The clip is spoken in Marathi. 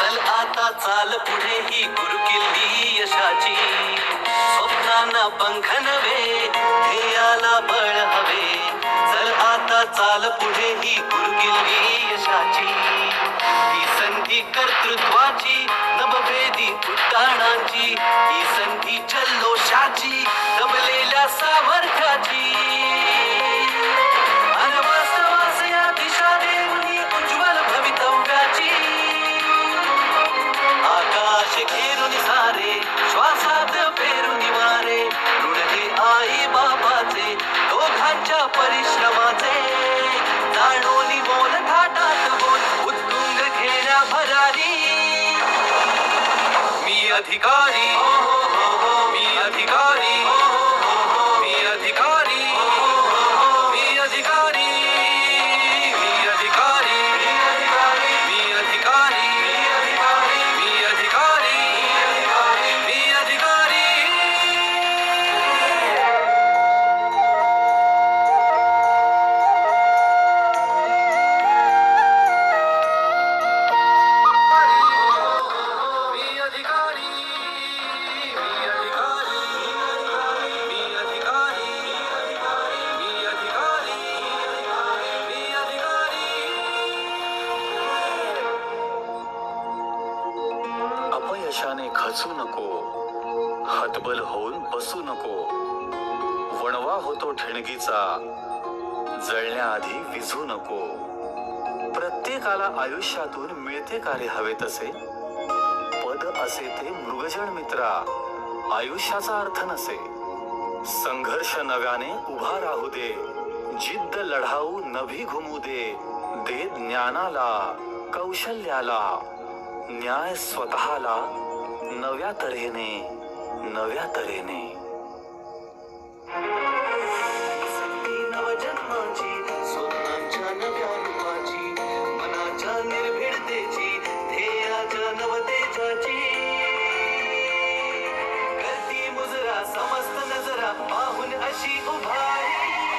चल आता चाल पुढे ही गुरुकिल्ली यशाची. स्वप्नांना पंखनवे ध्येयाला बळ हवे. संधी कर्तृत्वाची नभभेदी उड्डाणांची. ही संधी जल्लोषाची. अधिकारी मी अधिकारी अपयशाने खचू नको हतबल होऊन बसू नको. वणवा होतो ठिणगीचा जळण्याआधी विझू नको. प्रत्येकाला आयुष्यातून मिळते कार्य हवे तसे. पद असे ते मृगजन मित्रा आयुष्याचा अर्थ नसे. संघर्ष नव्याने उभा राहू दे जिद्द लढाऊ नभी घुमू दे दे ज्ञानाला कौशल्याला. न्याय स्वतःला नव्या तऱ्हेने नव्या तऱ्हेने. नव्या रूपाची मनाच्या निर्भीडतेची ध्येयाच्या नवतेजाची.